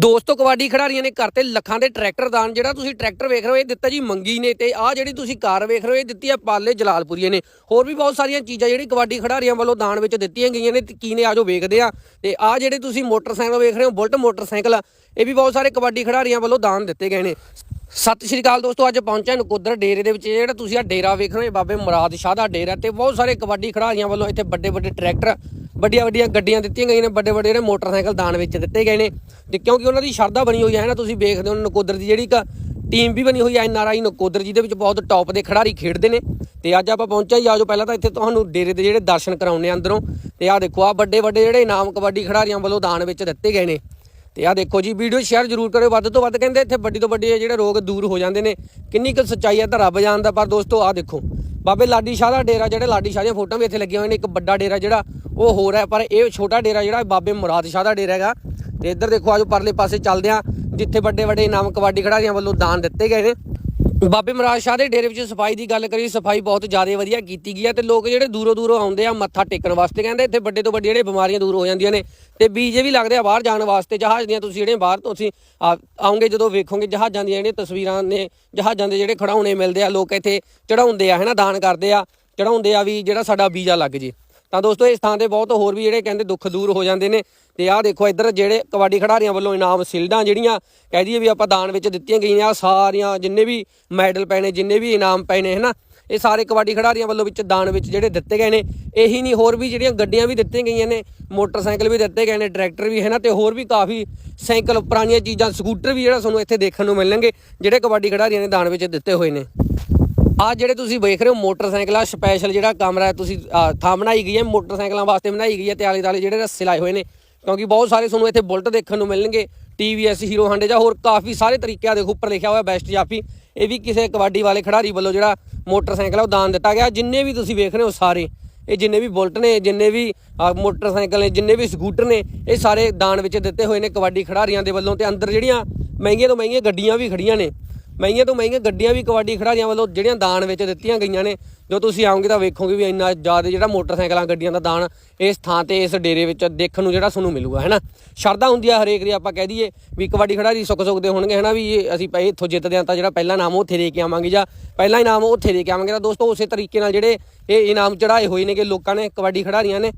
ਦੋਸਤੋ ਕਬੱਡੀ ਖਿਡਾਰੀਆਂ ਨੇ ਘਰ ਤੇ ਲੱਖਾਂ ਦੇ ਟਰੈਕਟਰ ਦਾਨ। ਜਿਹੜਾ ਤੁਸੀਂ ਟਰੈਕਟਰ ਵੇਖ ਰਹੇ ਹੋ ਇਹ ਦਿੱਤਾ ਜੀ ਮੰਗੀ ਨੇ ਤੇ ਆਹ ਜਿਹੜੀ ਤੁਸੀਂ ਕਾਰ ਵੇਖ ਰਹੇ ਹੋ ਇਹ ਦਿੱਤੀ ਆ ਪਾਲੇ ਜਲਾਲਪੁਰੀਏ ਨੇ। ਹੋਰ ਵੀ ਬਹੁਤ ਸਾਰੀਆਂ ਚੀਜ਼ਾਂ ਜਿਹੜੀ ਕਬੱਡੀ ਖਿਡਾਰੀਆਂ ਵੱਲੋਂ ਦਾਨ ਵਿੱਚ ਦਿੱਤੀਆਂ ਗਈਆਂ ਨੇ ਤੇ ਕੀ ਨੇ ਆਜੋ ਵੇਖਦੇ ਆ ਤੇ ਆਹ ਜਿਹੜੇ ਤੁਸੀਂ ਮੋਟਰਸਾਈਕਲ ਵੇਖ ਰਹੇ ਹੋ ਬੁਲਟ ਮੋਟਰਸਾਈਕਲ ਆ, ਇਹ ਵੀ ਬਹੁਤ ਸਾਰੇ ਕਬੱਡੀ ਖਿਡਾਰੀਆਂ ਵੱਲੋਂ ਦਾਨ ਦਿੱਤੇ ਗਏ ਨੇ। ਸਤਿ ਸ਼੍ਰੀ ਅਕਾਲ ਦੋਸਤੋ ਅੱਜ ਪਹੁੰਚਿਆ ਨਕੋਦਰ ਡੇਰੇ ਦੇ ਵਿੱਚ। ਜਿਹੜਾ ਤੁਸੀਂ ਆ ਡੇਰਾ ਵੇਖ ਰਹੇ ਹੋ ਬਾਬੇ ਮੁਰਾਦ ਸ਼ਾਹ ਦਾ ਡੇਰਾ ਤੇ ਬਹੁਤ ਸਾਰੇ ਕਬੱਡੀ ਖਿਡਾਰੀਆਂ ਵੱਲੋਂ ਇੱਥੇ ਵੱਡੇ ਵੱਡੇ ਟਰੈਕਟਰ ਵੱਡੀਆਂ ਵੱਡੀਆਂ ਗੱਡੀਆਂ ਦਿੱਤੀਆਂ ਗਈਆਂ ਨੇ, ਵੱਡੇ ਵੱਡੇ ਜਿਹੜੇ ਮੋਟਰਸਾਈਕਲ ਦਾਨ ਵਿੱਚ ਦਿੱਤੇ ਗਏ ਨੇ। ਤੇ ਕਿਉਂਕਿ ਉਹਨਾਂ ਦੀ ਸ਼ਰਧਾ ਬਣੀ ਹੋਈ ਹੈ ਨਾ, ਤੁਸੀਂ ਵੇਖਦੇ ਹੋ ਨਕੋਦਰ ਦੀ ਜਿਹੜੀ ਇੱਕ ਟੀਮ ਵੀ ਬਣੀ ਹੋਈ ਹੈ ਐਨਆਰਆਈ ਨਕੋਦਰ ਜਿਹਦੇ ਵਿੱਚ ਬਹੁਤ ਟੌਪ ਦੇ ਖਿਡਾਰੀ ਖੇਡਦੇ ਨੇ। ਤੇ ਅੱਜ ਆਪਾਂ ਪਹੁੰਚਿਆ ਹੀ ਆਜੋ ਪਹਿਲਾਂ ਤਾਂ ਇੱਥੇ ਤੁਹਾਨੂੰ ਡੇਰੇ ਦੇ ਜਿਹੜੇ ਦਰਸ਼ਨ ਕਰਾਉਣੇ ਅੰਦਰੋਂ। ਤੇ ਆਹ ਦੇਖੋ ਆ ਵੱਡੇ ਵੱਡੇ ਜਿਹੜੇ ਇਨਾਮ ਕਬੱਡੀ ਖਿਡਾਰੀਆਂ ਵੱਲੋਂ ਦਾਨ ਵਿੱਚ ਦਿੱਤੇ ਗਏ ਨੇ। ਤੇ ਆਹ ਦੇਖੋ ਜੀ, ਵੀਡੀਓ ਸ਼ੇਅਰ ਜ਼ਰੂਰ ਕਰਿਓ। ਵੱਧ ਤੋਂ ਵੱਧ ਕਹਿੰਦੇ ਇੱਥੇ ਵੱਡੀ ਤੋਂ ਵੱਡੀ ਜਿਹੜੇ ਰੋਗ ਦੂਰ ਹੋ ਜਾਂਦੇ ਨੇ। ਕਿੰਨੀ ਕੁ ਸੱਚਾਈ ਹੈ ਤਾਂ ਰੱਬ ਜਾਣਦਾ ਪਰ ਦੋਸਤੋ, ਆਹ ਦੇਖੋ ਬਾਬੇ ਲਾਡੀ ਸ਼ਾਹ ਦਾ ਡੇਰਾ, ਜਿਹੜੇ ਲਾਡੀ ਸ਼ਾਹ ਦੀਆਂ ਫੋਟੋਆਂ ਵੀ ਇੱਥੇ ਲੱਗੀਆਂ ਹੋਈਆਂ ਨੇ, ਇੱਕ ਵੱਡਾ ਡੇਰਾ ਜਿਹੜਾ ਉਹ ਹੋਰ ਹੈ, ਪਰ ਇਹ ਛੋਟਾ ਡੇਰਾ ਜਿਹੜਾ ਬਾਬੇ ਮੁਰਾਦ ਸ਼ਾਹ ਦਾ ਡੇਰਾ ਹੈਗਾ। ਤੇ ਇੱਧਰ ਦੇਖੋ, ਆਜੋ ਪਰਲੇ ਪਾਸੇ ਚੱਲਦੇ ਆ ਜਿੱਥੇ ਵੱਡੇ ਵੱਡੇ ਇਨਾਮ ਕਬੱਡੀ ਖਿਡਾਰੀਆਂ ਵੱਲੋਂ ਦਾਨ ਦਿੱਤੇ ਗਏ ਨੇ। ਬਾਬੇ ਮਹਾਰਾਜ ਸ਼ਾਹ ਦੇ ਡੇਰੇ ਵਿੱਚ ਸਫ਼ਾਈ ਦੀ ਗੱਲ ਕਰੀ ਸਫ਼ਾਈ ਬਹੁਤ ਜ਼ਿਆਦਾ ਵਧੀਆ ਕੀਤੀ ਗਈ ਹੈ ਤੇ ਲੋਕ ਜਿਹੜੇ ਦੂਰੋਂ ਦੂਰੋਂ ਆਉਂਦੇ ਆ, ਮੱਥਾ ਟੇਕਣ ਵਾਸਤੇ ਕਹਿੰਦੇ, ਇੱਥੇ ਵੱਡੇ ਤੋਂ ਵੱਡੀ ਜਿਹੜੇ ਬਿਮਾਰੀਆਂ ਦੂਰ ਹੋ ਜਾਂਦੀਆਂ ਨੇ ਤੇ ਬੀਜੇ ਵੀ ਲੱਗਦੇ ਆ ਬਾਹਰ ਜਾਣ ਵਾਸਤੇ, ਜਹਾਜ਼ ਦੀਆਂ ਤੁਸੀਂ ਜਿਹੜੇ ਬਾਹਰ ਤੋਂ ਤੁਸੀਂ ਆ- ਆਓਗੇ ਜਦੋਂ ਵੇਖੋਗੇ, ਜਹਾਜ਼ਾਂ ਦੀਆਂ ਜਿਹੜੀਆਂ ਤਸਵੀਰਾਂ ਨੇ, ਜਹਾਜ਼ਾਂ ਦੇ ਜਿਹੜੇ ਖੜਾਉਣੇ ਮਿਲਦੇ ਆ, ਲੋਕ ਇੱਥੇ ਚੜਾਉਂਦੇ ਆ ਹੈਨਾ ਦਾਨ ਕਰਦੇ ਆ ਚੜਾਉਂਦੇ ਆ ਵੀ ਜਿਹੜਾ ਸਾਡਾ ਵੀਜ਼ਾ ਲੱਗ ਜੇ। ਤਾਂ ਦੋਸਤੋ, ਇਸ ਥਾਂ ਤੇ ਬਹੁਤ ਹੋਰ ਵੀ ਜਿਹੜੇ ਕਹਿੰਦੇ ਦੁੱਖ ਦੂਰ ਹੋ ਜਾਂਦੇ ਨੇ। ਤੇ ਆਹ ਦੇਖੋ, ਇੱਧਰ ਜਿਹੜੇ ਕਬੱਡੀ ਖਿਡਾਰੀਆਂ ਵੱਲੋਂ ਇਨਾਮ ਸਿਲਡਾਂ ਜਿਹੜੀਆਂ, ਕਹਿ ਦਈਏ ਵੀ ਆਪਾਂ ਦਾਨ ਵਿੱਚ ਦਿੱਤੀਆਂ ਗਈਆਂ ਸਾਰੀਆਂ ਜਿੰਨੇ ਵੀ ਮੈਡਲ ਪਏ ਨੇ, ਜਿੰਨੇ ਵੀ ਇਨਾਮ ਪਏ ਨੇ, ਹਨਾ, ਇਹ ਸਾਰੇ ਕਬੱਡੀ ਖਿਡਾਰੀਆਂ ਵੱਲੋਂ ਵਿੱਚ ਦਾਨ ਵਿੱਚ ਜਿਹੜੇ ਦਿੱਤੇ ਗਏ ਨੇ। ਇਹੀ ਨਹੀਂ, ਹੋਰ ਵੀ ਜਿਹੜੀਆਂ ਗੱਡੀਆਂ ਵੀ ਦਿੱਤੀਆਂ ਗਈਆਂ ਨੇ, ਮੋਟਰਸਾਈਕਲ ਵੀ ਦਿੱਤੇ ਗਏ ਨੇ, ਟਰੈਕਟਰ ਵੀ ਹੈ ਨਾ ਤੇ ਹੋਰ ਵੀ ਕਾਫੀ ਸਾਈਕਲ ਪੁਰਾਣੀਆਂ ਚੀਜ਼ਾਂ, ਸਕੂਟਰ ਵੀ ਜਿਹੜਾ ਤੁਹਾਨੂੰ ਇੱਥੇ ਦੇਖਣ ਨੂੰ ਮਿਲਣਗੇ, ਜਿਹੜੇ ਕਬੱਡੀ ਖਿਡਾਰੀਆਂ ਨੇ ਦਾਨ ਵਿੱਚ ਦਿੱਤੇ ਹੋਏ ਨੇ। ਆ ਜਿਹੜੇ ਤੁਸੀਂ ਵੇਖ ਰਹੇ ਹੋ ਮੋਟਰਸਾਈਕਲ ਆ ਸਪੈਸ਼ਲ ਜਿਹੜਾ ਕਮਰਾ ਤੁਸੀਂ ਥਾਂ ਬਣਾਈ ਗਈ ਹੈ, ਮੋਟਰਸਾਈਕਲਾਂ ਵਾਸਤੇ ਬਣਾਈ ਗਈ ਹੈ ਤੇ ਆਲੇ ਦੁਆਲੇ ਜਿਹੜੇ ਰੱਸੇ ਲਾਏ ਹੋਏ ਨੇ। ਕਿਉਂਕਿ ਬਹੁਤ ਸਾਰੇ ਤੁਹਾਨੂੰ ਇੱਥੇ ਬੁਲਟ ਦੇਖਣ ਨੂੰ ਮਿਲਣਗੇ TVS ਹੀਰੋ ਹਾਂਡੇ ਜਾਂ ਹੋਰ ਕਾਫੀ ਸਾਰੇ ਤਰੀਕਿਆਂ ਦੇਖੋ ਉੱਪਰ ਲਿਖਿਆ ਹੋਇਆ ਬੈਸਟ ਜਾਫੀ ਇਹ ਵੀ ਕਿਸੇ ਕਬੱਡੀ ਵਾਲੇ ਖਿਡਾਰੀ ਵੱਲੋਂ ਜਿਹੜਾ ਮੋਟਰਸਾਈਕਲ ਆ ਉਹ ਦਾਨ ਦਿੱਤਾ ਗਿਆ। ਜਿੰਨੇ ਵੀ ਤੁਸੀਂ ਵੇਖ ਰਹੇ ਹੋ ਸਾਰੇ, ਇਹ ਜਿੰਨੇ ਵੀ ਬੁਲਟ ਨੇ, ਜਿੰਨੇ ਵੀ ਮੋਟਰਸਾਈਕਲ ਨੇ, ਜਿੰਨੇ ਵੀ ਸਕੂਟਰ ਨੇ, ਇਹ ਸਾਰੇ ਦਾਨ ਵਿੱਚ ਦਿੱਤੇ ਹੋਏ ਨੇ ਕਬੱਡੀ ਖਿਡਾਰੀਆਂ ਦੇ ਵੱਲੋਂ ਤੇ ਅੰਦਰ ਜਿਹੜੀਆਂ ਮਹਿੰਗੀਆਂ ਤੋਂ ਮਹਿੰਗੀਆਂ ਗੱਡੀਆਂ ਵੀ ਖੜੀਆਂ ਨੇ। ਮਹਿੰਗੀਆਂ ਤੋਂ ਮਹਿੰਗੀਆਂ ਗੱਡੀਆਂ ਵੀ ਕਬੱਡੀ ਖਿਡਾਰੀਆਂ ਵੱਲੋਂ ਜਿਹੜੀਆਂ ਦਾਨ ਵਿੱਚ ਦਿੱਤੀਆਂ ਗਈਆਂ ਨੇ, ਜੋ ਤੁਸੀਂ ਆਓਗੇ ਤਾਂ ਵੇਖੋਗੇ ਵੀ ਇੰਨਾ ਜ਼ਿਆਦਾ ਜਿਹੜਾ ਮੋਟਰਸਾਈਕਲਾਂ ਗੱਡੀਆਂ ਦਾ ਦਾਨ ਇਸ ਥਾਂ ਤੇ, ਇਸ ਡੇਰੇ ਵਿੱਚ ਦੇਖਣ ਨੂੰ ਜਿਹੜਾ ਤੁਹਾਨੂੰ ਮਿਲੂਗਾ ਹੈਨਾ ਸ਼ਰਧਾ ਹੁੰਦੀ ਆ ਹਰੇਕ ਦੀ, ਆਪਾਂ ਕਹਿ ਦਈਏ ਵੀ ਕਬੱਡੀ ਖਿਡਾਰੀ ਸੁੱਖ ਸੁੱਖ ਦੇ ਹੋਣਗੇ ਹੈਨਾ ਵੀ ਅਸੀਂ ਪਏ ਇੱਥੋਂ ਜਿੱਤਦੇ ਹਾਂ ਤਾਂ ਜਿਹੜਾ ਪਹਿਲਾ ਨਾਮ ਉੱਥੇ ਦੇ ਕੇ ਆਵਾਂਗੇ ਜਾਂ ਪਹਿਲਾ ਇਨਾਮ ਉਹ ਉੱਥੇ ਦੇ ਕੇ ਆਵਾਂਗੇ ਤਾਂ ਦੋਸਤੋ ਉਸੇ ਤਰੀਕੇ ਨਾਲ ਜਿਹੜੇ ਇਹ ਇਨਾਮ ਚੜਾਏ ਹੋਏ ਨੇਗੇ ਲੋਕਾਂ ਨੇ, ਕਬੱਡੀ ਖਿਡਾਰੀਆਂ ਨੇ।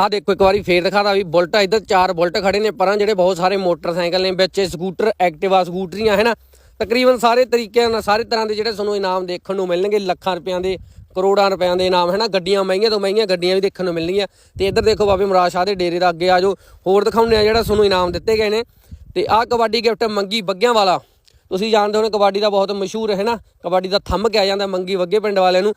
ਆਹ ਦੇਖੋ ਇੱਕ ਵਾਰੀ ਫੇਰ ਦਿਖਾਦਾ ਵੀ ਬੁਲਟ ਇੱਧਰ ਚਾਰ ਬੁਲਟ ਖੜੇ ਨੇ, ਪਰਾਂ ਜਿਹੜੇ ਬਹੁਤ ਸਾਰੇ ਮੋਟਰਸਾਈਕਲ ਨੇ ਵਿੱਚ, ਸਕੂਟਰ, ਐਕਟਿਵਾ ਸਕੂਟਰੀਆਂ, ਹੈ ਨਾ? ਤਕਰੀਬਨ ਸਾਰੇ ਤਰੀਕਿਆਂ ਨਾਲ, ਸਾਰੇ ਤਰ੍ਹਾਂ ਦੇ ਜਿਹੜੇ ਤੁਹਾਨੂੰ ਇਨਾਮ ਦੇਖਣ ਨੂੰ ਮਿਲਣਗੇ, ਲੱਖਾਂ ਰੁਪਿਆਂ ਦੇ, ਕਰੋੜਾਂ ਰੁਪਿਆਂ ਦੇ ਇਨਾਮ, ਹੈ ਨਾ? ਗੱਡੀਆਂ, ਮਹਿੰਗੀਆਂ ਤੋਂ ਮਹਿੰਗੀਆਂ ਗੱਡੀਆਂ ਵੀ ਦੇਖਣ ਨੂੰ ਮਿਲਣਗੀਆਂ। ਤੇ ਇੱਧਰ ਦੇਖੋ ਬਾਬੇ ਮੁਰਾਦ ਸ਼ਾਹ ਦੇ ਡੇਰੇ ਦਾ ਅੱਗੇ ਆਜੋ ਹੋਰ ਦਿਖਾਉਂਦੇ ਆ ਜਿਹੜਾ ਤੁਹਾਨੂੰ ਇਨਾਮ ਦਿੱਤੇ ਗਏ ਨੇ। ਤੇ ਆਹ ਕਬੱਡੀ ਗਿਫਟ ਮੰਗੀ ਬੱਗਿਆਂ ਵਾਲਾ। ਤੁਸੀਂ ਜਾਣਦੇ ਹੋ ਨਾ ਕਬੱਡੀ ਦਾ ਬਹੁਤ ਮਸ਼ਹੂਰ ਹੈ ਨਾ? ਕਬੱਡੀ ਦਾ ਥੰਮ ਕਿਹਾ ਜਾਂਦਾ ਮੰਗੀ ਬੱਗੇ ਪਿੰਡ ਵਾਲਿਆਂ ਨੂੰ।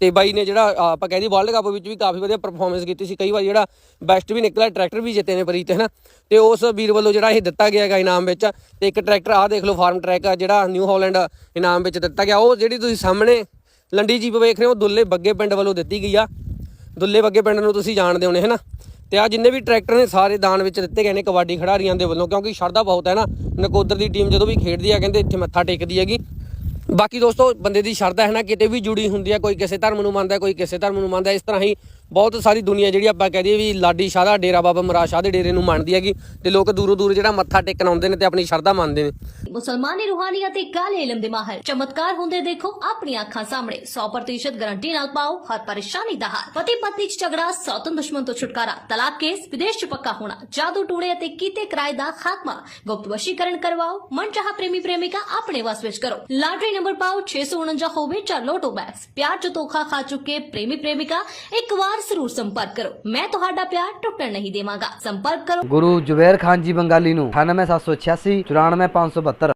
ਤੇ ਬਾਈ ਨੇ ਜਿਹੜਾ ਆ, ਆਪਾਂ ਕਹਿੰਦੇ ਵਰਲਡ ਕੱਪ ਵਿੱਚ ਵੀ ਕਾਫੀ ਵਧੀਆ ਪਰਫਾਰਮੈਂਸ ਕੀਤੀ ਸੀ। ਕਈ ਵਾਰ ਜਿਹੜਾ ਬੈਸਟ ਵੀ ਨਿਕਲਿਆ ਟਰੈਕਟਰ ਵੀ ਜਿੱਤੇ ਨੇ ਪ੍ਰੀਤ ਹੈ ਨਾ ਤੇ ਉਸ ਵੀਰ ਵੱਲੋਂ ਜਿਹੜਾ ਇਹ ਦਿੱਤਾ ਗਿਆ ਹੈਗਾ ਇਨਾਮ ਵਿੱਚ। ਤੇ ਇੱਕ ਟਰੈਕਟਰ ਆਹ ਦੇਖ ਲਓ ਫਾਰਮ ਟਰੈਕ ਆ ਜਿਹੜਾ ਨਿਊ ਹਾਲੈਂਡ ਇਨਾਮ ਵਿੱਚ ਦਿੱਤਾ ਗਿਆ। ਉਹ ਜਿਹੜੀ ਤੁਸੀਂ ਸਾਹਮਣੇ ਲੰਡੀ ਜੀਪ ਵੇਖ ਰਹੇ ਹੋ ਦੁੱਲੇ ਬੱਗੇ ਪਿੰਡ ਵੱਲੋਂ ਦਿੱਤੀ ਗਈ ਆ। ਦੁੱਲੇ ਬੱਗੇ ਪਿੰਡ ਨੂੰ ਤੁਸੀਂ ਜਾਣਦੇ ਹੋਣੇ ਹੈ ਨਾ ਤੇ ਆ ਜਿੰਨੇ ਵੀ ਟਰੈਕਟਰ ਨੇ ਸਾਰੇ ਦਾਨ ਵਿੱਚ ਦਿੱਤੇ ਗਏ ਨੇ ਕਬੱਡੀ ਖਿਡਾਰੀਆਂ ਦੇ ਵੱਲੋਂ ਕਿਉਂਕਿ ਸ਼ਰਧਾ ਬਹੁਤ ਹੈ ਨਾ ਨਕੋਦਰ ਦੀ ਟੀਮ ਜਦੋਂ ਵੀ ਖੇਡਦੀ ਆ ਕਹਿੰਦੇ ਇੱਥੇ ਮੱਥਾ ਟੇਕਦੀ ਹੈਗੀ। ਬਾਕੀ ਦੋਸਤੋ, ਬੰਦੇ ਦੀ ਸ਼ਰਧਾ ਹੈ ਨਾ, ਕਿਤੇ ਵੀ ਜੁੜੀ ਹੁੰਦੀ ਹੈ ਕੋਈ ਕਿਸੇ ਧਰਮ ਨੂੰ ਮੰਨਦਾ, ਕੋਈ ਕਿਸੇ ਧਰਮ ਨੂੰ ਮੰਨਦਾ, ਇਸ ਤਰ੍ਹਾਂ ਹੀ ਬਹੁਤ ਸਾਰੀ ਦੁਨੀਆ ਜਿਹੜੀ ਆਪਾਂ ਕਹਦੇ ਵੀ ਲਾਡੀ ਸ਼ਾਹ ਦਾ ਡੇਰਾ ਬਾਬਾ ਮਹਾਰਾਜ ਸ਼ਾਹ ਦੇ ਡੇਰੇ ਨੂੰ ਮੰਨਦੀ ਹੈਗੀ ਤੇ ਲੋਕ ਦੂਰੋਂ ਦੂਰ ਜਿਹੜਾ ਮੱਥਾ ਟੇਕਣ ਆਉਂਦੇ ਨੇ ਤੇ ਆਪਣੀ ਸ਼ਰਧਾ ਮੰਨਦੇ ਨੇ। ਮੁਸਲਮਾਨੀ ਰੂਹਾਨੀਅਤ ਤੇ ਕਾਲੇ ਇਲਮ ਦੇ ਮਾਹਰ। ਚਮਤਕਾਰ ਹੁੰਦੇ ਦੇਖੋ ਆਪਣੀਆਂ ਅੱਖਾਂ ਸਾਹਮਣੇ। 100% ਗਾਰੰਟੀ ਨਾਲ ਪਾਓ, ਹਰ ਪਰੇਸ਼ਾਨੀ ਦਾ ਹੱਲ ਪਤੀ ਪਤਨੀ ਚ ਝਗੜਾ ਸੌਤਨ ਦੁਸ਼ਮਣ ਤੋਂ ਛੁਟਕਾਰਾ। ਤਲਾਕ ਕੇਸ, ਵਿਦੇਸ਼ ਚ ਪੱਕਾ ਹੋਣਾ। ਜਾਦੂ ਟੂਣੇ ਅਤੇ ਕੀਤੇ ਕਿਰਾਏ ਦਾ ਖਾਤਮਾ। ਗੁਪਤ ਵਸ਼ੀਕਰਨ ਕਰਵਾਓ। ਮਨਚਾਹਾ ਪ੍ਰੇਮੀ ਪ੍ਰੇਮਿਕਾ ਆਪਣੇ ਵਸ ਵਿੱਚ ਕਰੋ। ਲਾਟਰੀ ਨੰਬਰ ਪਾਓ 649 ਹੋਵੇ ਜਾਂ ਲੋਟੋ ਬੈਕਸ ਪਿਆਰ ਚ ਧੋਖਾ ਖਾ ਚੁੱਕੇ ਪ੍ਰੇਮੀ ਪ੍ਰੇਮਿਕਾ, ਇੱਕ ਵਾਰ ਜ਼ਰੂਰ ਸੰਪਰਕ ਕਰੋ। ਮੈਂ ਤੁਹਾਡਾ ਪਿਆਰ ਟੁੱਟਣ ਨਹੀਂ ਦੇਵਾਂਗਾ। ਸੰਪਰਕ ਕਰੋ। ਗੁਰੂ ਜੁਬੈਰ ਖਾਨ ਜੀ ਬੰਗਾਲੀ ਨੂੰ 98786 94572